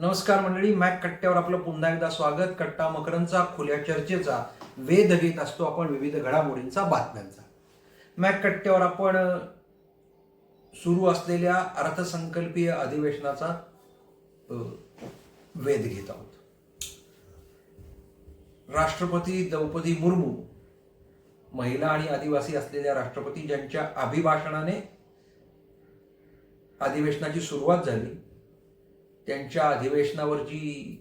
नमस्कार मंडळी मॅक कट्ट्यावर आपलं पुन्हा एकदा स्वागत. कट्टा मकरंचा खुल्या चर्चेचा वेध घेत असतो आपण विविध घडामोडींचा बातम्यांचा. मॅक कट्ट्यावर आपण सुरू असलेल्या अर्थसंकल्पीय अधिवेशनाचा वेध घेत आहोत. राष्ट्रपती द्रौपदी मुर्मू महिला आणि आदिवासी असलेल्या राष्ट्रपती ज्यांच्या अभिभाषणाने अधिवेशनाची सुरुवात झाली त्यांच्या अधिवेशनावर जी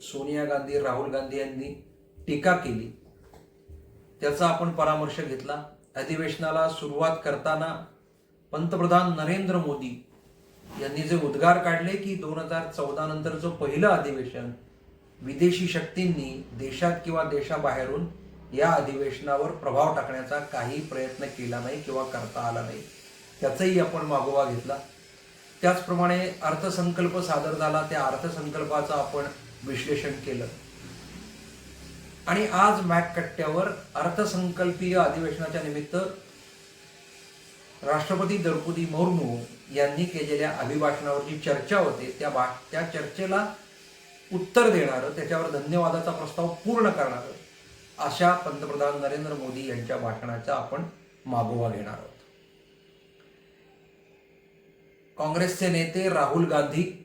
सोनिया गांधी राहुल गांधी यांनी टीका केली. त्याचा आपण परामर्श घेतला. अधिवेशनाला सुरुवात करताना पंतप्रधान नरेंद्र मोदी यांनी जे उद्गार काढले की दोन हजार चौदा नंतरचं पहिलं अधिवेशन विदेशी शक्तींनी देशात किंवा देशाबाहेरून या अधिवेशनावर प्रभाव टाकण्याचा काही प्रयत्न केला नाही किंवा करता आला नाही त्याचाही आपण मागोवा घेतला. त्याचप्रमाणे अर्थसंकल्प सादर झाला त्या अर्थसंकल्पाचं आपण विश्लेषण केलं. आणि आज मॅक कट्ट्यावर अर्थसंकल्पीय अधिवेशनाच्या निमित्त राष्ट्रपती द्रौपदी मुर्मू यांनी केलेल्या अभिभाषणावर जी चर्चा होते. त्या भा त्या चर्चेला उत्तर देणारं त्याच्यावर धन्यवादाचा प्रस्ताव पूर्ण करणारं अशा पंतप्रधान नरेंद्र मोदी यांच्या भाषणाचा आपण मागोवा घेणार आहोत. काँग्रेसचे नेते राहुल गांधी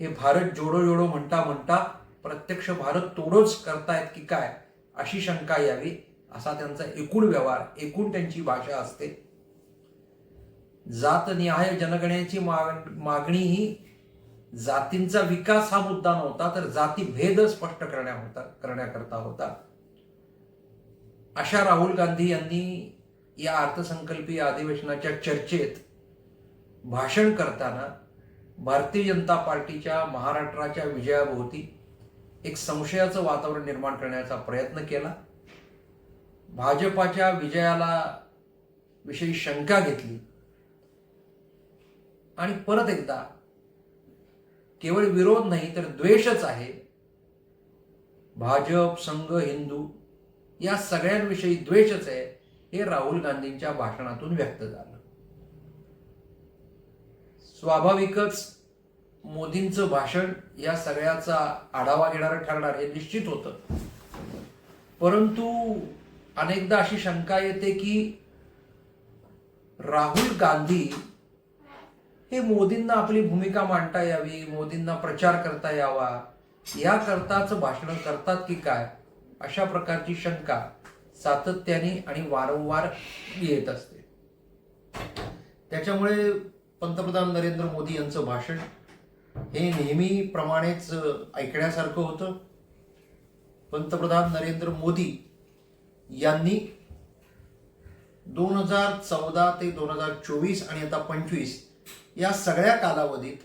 हे भारत जोडो जोडो म्हणता म्हणता प्रत्यक्ष भारत तोडोच करतायत की काय अशी शंका यावी असा त्यांचा एकूण व्यवहार एकूण त्यांची भाषा असते. जात निहाय जनगणनेची माग- मागणी ही जातींचा विकास हा मुद्दा नव्हता तर जाती भेद स्पष्ट करण्या होता करण्याकरता होता. अशा राहुल गांधी यांनी या अर्थसंकल्पीय अधिवेशनाच्या चर्चेत भाषण करताना भारतीय जनता पार्टीच्या महाराष्ट्राच्या विजयाभोवती एक संशयाचं वातावरण निर्माण करण्याचा प्रयत्न केला. भाजपाच्या विजयाला विषयी शंका घेतली. आणि परत एकदा केवळ विरोध नाही तर द्वेषच आहे. भाजप संघ हिंदू या सगळ्यांविषयी द्वेषच आहे. हे राहुल गांधींच्या भाषणातून व्यक्त झालं. स्वाभाविकच मोदींचं भाषण या सगळ्याचा आढावा घेणारं ठरणार हे निश्चित होतं. परंतु अनेकदा अशी शंका येते की राहुल गांधी हे मोदींना आपली भूमिका मांडता यावी मोदींना प्रचार करता यावा याकरताच भाषण करतात की काय अशा प्रकारची शंका सातत्याने आणि वारंवार येत असते. त्याच्यामुळे पंतप्रधान नरेंद्र मोदी यांचं भाषण हे नेहमीप्रमाणेच ऐकण्यासारखं होतं. पंतप्रधान नरेंद्र मोदी यांनी दोन हजार चौदा ते दोन हजार चोवीस आणि आता पंचवीस या सगळ्या कालावधीत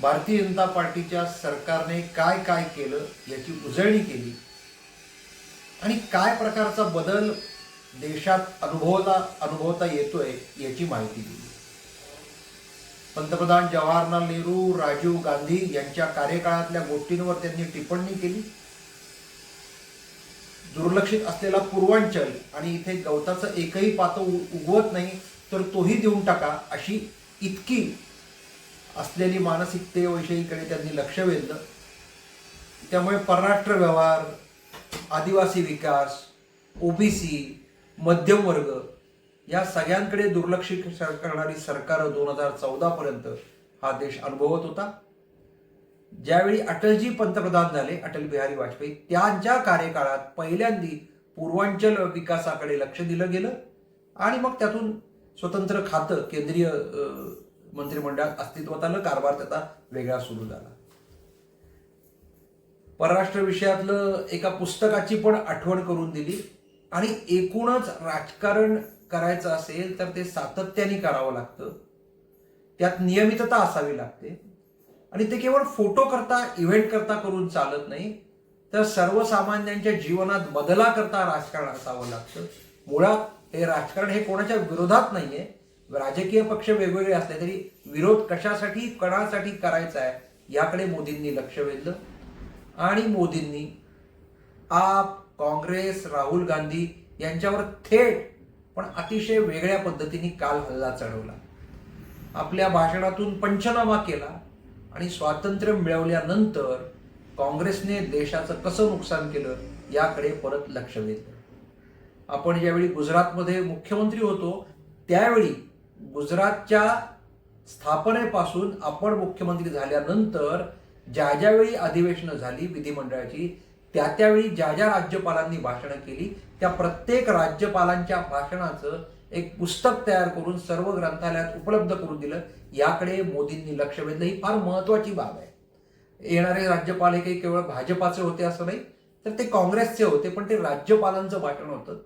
भारतीय जनता पार्टीच्या सरकारने काय काय केलं याची उजळणी केली. आणि काय प्रकारचा बदल देशात अनुभवला अनुभवता येतोय याची माहिती दिली. पंतप्रधान जवाहरलाल नेहरू राजीव गांधी यांच्या कार्यकाळातल्या गोष्टींवर त्यांनी टिप्पणी केली. दुर्लक्षित असलेला पूर्वांचल आणि इथे गवताचं एकही पातं उगवत नाही तर तोही देऊन टाका अशी इतकी असलेली मानसिकतेविषयीकडे त्यांनी लक्ष वेधलं. त्यामुळे परराष्ट्र व्यवहार आदिवासी विकास ओबीसी मध्यम वर्ग या सगळ्यांकडे दुर्लक्षित करणारी सरकार दोन हजार चौदापर्यंत हा देश अनुभवत होता. ज्यावेळी अटलजी पंतप्रधान झाले अटल बिहारी वाजपेयी त्यांच्या कार्यकाळात पहिल्यांदी पूर्वांचल विकासाकडे लक्ष दिलं गेलं आणि मग त्यातून स्वतंत्र खातं केंद्रीय मंत्रिमंडळात अस्तित्वात आलं कारभार त्याचा वेगळा सुरू झाला. परराष्ट्र विषयातलं एका पुस्तकाची पण आठवण करून दिली. आणि एकूणच राजकारण करायचं असेल तर ते सातत्याने करावं लागतं. त्यात नियमितता असावी लागते. आणि ते केवळ फोटो करता इव्हेंट करता करून चालत नाही. तर सर्वसामान्यांच्या जीवनात बदला करता राजकारण असावं लागतं. मुळात हे राजकारण हे कोणाच्या विरोधात नाहीये. राजकीय पक्ष वेगवेगळे असले तरी विरोध कशासाठी कणासाठी करायचा आहे याकडे मोदींनी लक्ष वेधलं. आणि मोदींनी आप काँग्रेस राहुल गांधी यांच्यावर थेट पण अतिशय वेगळ्या पद्धतीने काल हल्ला चढवला. आपल्या भाषणातून पंचनामा केला आणि स्वातंत्र्य मिळवल्यानंतर काँग्रेसने देशाचं कसं नुकसान केलं याकडे परत लक्ष वेधलं. आपण ज्यावेळी गुजरातमध्ये मुख्यमंत्री होतो त्यावेळी गुजरातच्या स्थापनेपासून आपण मुख्यमंत्री झाल्यानंतर ज्या ज्यावेळी अधिवेशनं झाली विधिमंडळाची त्या त्यावेळी ज्या ज्या राज्यपालांनी भाषणं केली त्या प्रत्येक राज्यपालांच्या भाषणाचं एक पुस्तक तयार करून सर्व ग्रंथालयात उपलब्ध करून दिलं. याकडे मोदींनी लक्ष वेधलं. ही फार महत्वाची बाब आहे. येणारे राज्यपाल हे काही केवळ भाजपाचे होते असं नाही तर ते काँग्रेसचे होते पण ते राज्यपालांचं भाषण होतं.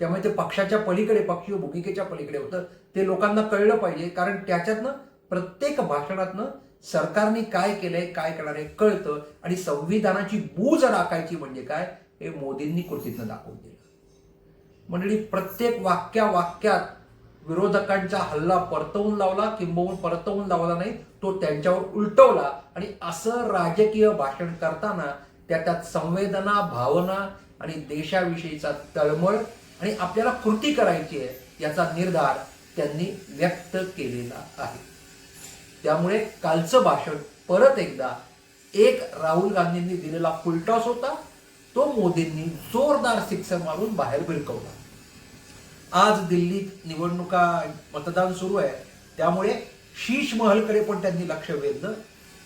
त्यामुळे ते पक्षाच्या पलीकडे पक्षीय भूमिकेच्या पलीकडे होतं. ते लोकांना कळलं पाहिजे कारण त्याच्यातनं प्रत्येक भाषणातनं सरकारने काय केलंय काय करणार आहे कळतं. आणि संविधानाची बूज राखायची म्हणजे काय? हे मोदींनी कृतीतनं दाखवून दिलं. मंडळी प्रत्येक वाक्या वाक्यात विरोधकांचा हल्ला परतवून लावला किंबहुन परतवून लावला नाही तो त्यांच्यावर उलटवला. आणि असं राजकीय भाषण करताना त्या त्यात संवेदना भावना आणि देशाविषयीचा तळमळ आणि आपल्याला कृती करायची आहे याचा निर्धार त्यांनी व्यक्त केलेला आहे. त्यामुळे कालचं भाषण परत एकदा एक राहुल गांधींनी दिलेला फुलटॉस होता. तो मोदींनी जोरदार सिक्सर मारून बाहेर भिरकवला. आज दिल्लीत निवडणुका मतदान सुरू आहे. त्यामुळे शीश महलकडे पण त्यांनी लक्ष वेधलं.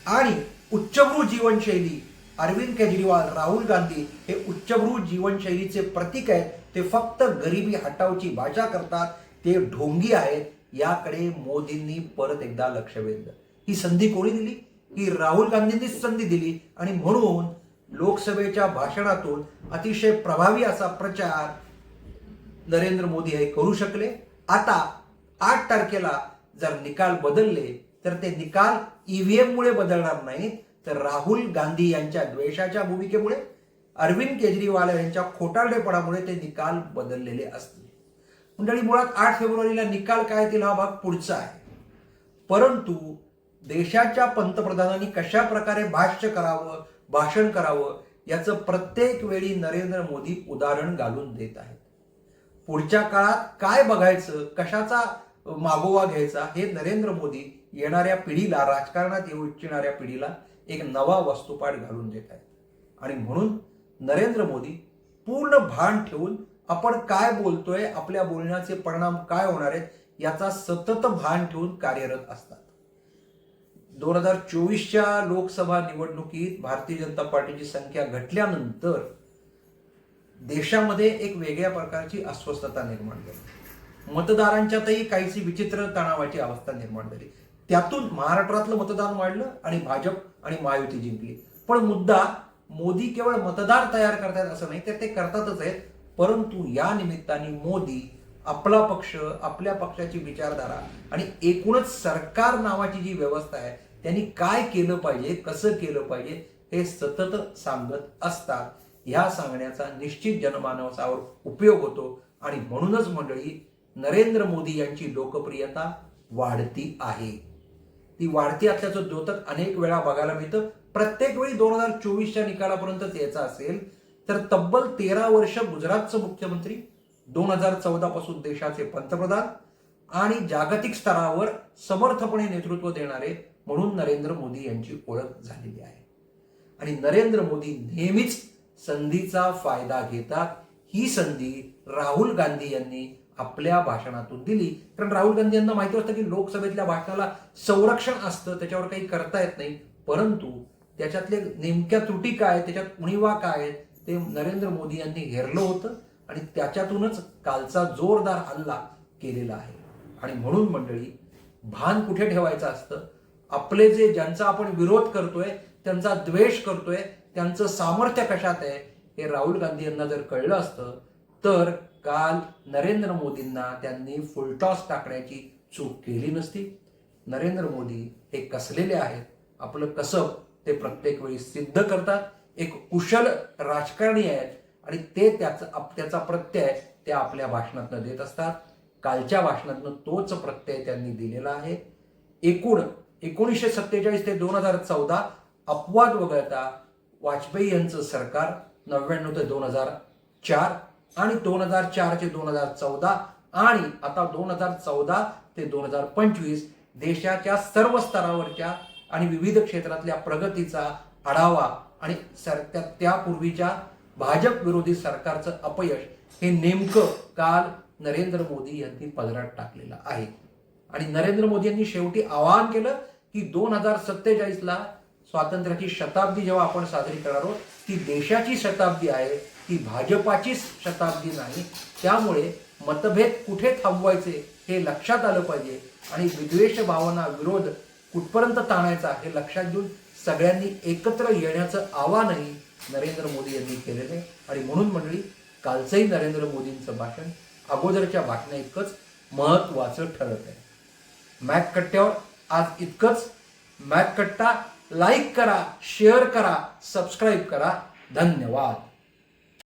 आणि उच्चभ्रू जीवनशैली अरविंद केजरीवाल राहुल गांधी हे उच्चभ्रू जीवनशैलीचे प्रतीक आहेत. ते फक्त गरिबी हटावची भाषा करतात. ते ढोंगी आहेत. याकडे मोदींनी परत एकदा लक्ष वेधलं. ही संधी कोणी दिली? ही राहुल गांधींनीच संधी दिली. आणि म्हणून लोकसभेच्या भाषणातून अतिशय प्रभावी असा प्रचार नरेंद्र मोदी हे करू शकले. आता आठ तारखेला जर निकाल बदलले तर ते निकाल ईव्हीएम मुळे बदलणार नाहीत. तर राहुल गांधी यांच्या द्वेषाच्या भूमिकेमुळे अरविंद केजरीवाल यांच्या खोटारडेपणामुळे ते निकाल बदललेले असतील. मंडळी मुळात आठ फेब्रुवारीला निकाल काय येतील हा भाग पुढचा आहे. परंतु देशाच्या पंतप्रधानांनी कशा प्रकारे भाष्य करावं भाषण करावं याचं प्रत्येक वेळी नरेंद्र मोदी उदाहरण घालून देत आहेत. पुढच्या काळात काय बघायचं कशाचा मागोवा घ्यायचा हे नरेंद्र मोदी येणाऱ्या पिढीला राजकारणात येऊ इच्छिणाऱ्या पिढीला एक नवा वस्तुपाठ घालून देत आहेत. आणि म्हणून नरेंद्र मोदी पूर्ण भान ठेवून आपण काय बोलतोय आपल्या बोलण्याचे परिणाम काय होणार आहेत याचा सतत भान ठेवून कार्यरत असतात. दोन हजार चोवीसच्या लोकसभा निवडणुकीत भारतीय जनता पार्टीची संख्या घटल्यानंतर देशामध्ये एक वेगळ्या प्रकारची अस्वस्थता निर्माण झाली. मतदारांच्यातही काहीशी विचित्र तणावाची अवस्था निर्माण झाली. त्यातून महाराष्ट्रातलं मतदान वाढलं आणि भाजप आणि महायुती जिंकली. पण मुद्दा मोदी केवळ मतदार तयार करतात असं नाही तर ते करतातच आहेत. परंतु या निमित्ताने मोदी आपला पक्ष आपल्या पक्षाची विचारधारा आणि एकूणच सरकार नावाची जी व्यवस्था आहे त्यांनी काय केलं पाहिजे कसं केलं पाहिजे हे सतत सांगत असतात. ह्या सांगण्याचा निश्चित जनमानसावर उपयोग होतो आणि म्हणूनच मंडळी नरेंद्र मोदी यांची लोकप्रियता वाढती आहे. ती वाढती असल्याचं द्योतक अनेक वेळा बघायला मिळतं. प्रत्येक वेळी दोन हजार चोवीसच्या निकालापर्यंत यायचं असेल तर तब्बल तेरा वर्ष गुजरातचं मुख्यमंत्री दोन हजार चौदा पासून देशाचे पंतप्रधान आणि जागतिक स्तरावर समर्थपणे नेतृत्व देणारे म्हणून नरेंद्र मोदी यांची ओळख झालेली आहे. आणि नरेंद्र मोदी नेहमीच संधीचा फायदा घेतात. ही संधी राहुल गांधी यांनी आपल्या भाषणातून दिली. कारण राहुल गांधी यांना माहिती असतं की लोकसभेतल्या भाषणाला संरक्षण असतं त्याच्यावर काही करता येत नाही. परंतु त्याच्यातले नेमक्या त्रुटी काय त्याच्यात उणीवा काय आहेत ते नरेंद्र मोदी यांनी घेरलं होतं आणि त्याच्यातूनच कालचा जोरदार हल्ला केलेला आहे. आणि म्हणून मंडळी भान कुठे ठेवायचं असतं? आपले जे ज्यांचा आपण विरोध करतोय त्यांचा द्वेष करतोय त्यांचं सामर्थ्य कशात आहे हे राहुल गांधी यांना जर कळलं असतं तर काल नरेंद्र मोदींना त्यांनी फुलटॉस टाकण्याची चूक केली नसती. नरेंद्र मोदी हे कसलेले आहेत? आपलं कसब ते प्रत्येक वेळी सिद्ध करतात. एक कुशल राजकारणी आहेत आणि ते त्याचा त्याचा प्रत्यय ते आपल्या भाषणातनं देत असतात. कालच्या भाषणातनं तोच प्रत्यय त्यांनी दिलेला आहे. एकूण एकोणीसशे सत्तेचाळीस ते दोन हजार चौदा अपवाद वगळता वाजपेयी यांचं सरकार नव्याण्णव ते दोन हजार चार आणि दोन हजार चार ते दोन हजार चौदा आणि आता दोन हजार चौदा ते दोन हजार पंचवीस देशाच्या सर्व स्तरावरच्या आणि विविध क्षेत्रातल्या प्रगतीचा आढावा आणि सर त्या त्यापूर्वीच्या भाजप विरोधी सरकारचं अपयश हे नेमकं काल नरेंद्र मोदी यांनी पदरात टाकलेलं आहे. आणि नरेंद्र मोदी यांनी शेवटी आवाहन केलं की दोन हजार सत्तेचाळीसला स्वातंत्र्याची शताब्दी जेव्हा आपण साजरी करणार आहोत ती देशाची शताब्दी आहे ती भाजपाची शताब्दी नाही. त्यामुळे मतभेद कुठे थांबवायचे हे लक्षात आलं पाहिजे आणि विद्वेष भावना विरोध कुठपर्यंत ताणायचा हे लक्षात घेऊन सगळ्यांनी एकत्र येण्याचं आवाहनही नरेंद्र मोदी यांनी केलेलं आहे. आणि म्हणून मंडळी कालचंही नरेंद्र मोदींचं भाषण अगोदरच्या भाषणा इतकंच महत्वाचं ठरत आहे. मॅक कट्ट्यावर आज इतकंच. मॅक कट्टा लाईक करा शेअर करा सबस्क्राईब करा. धन्यवाद.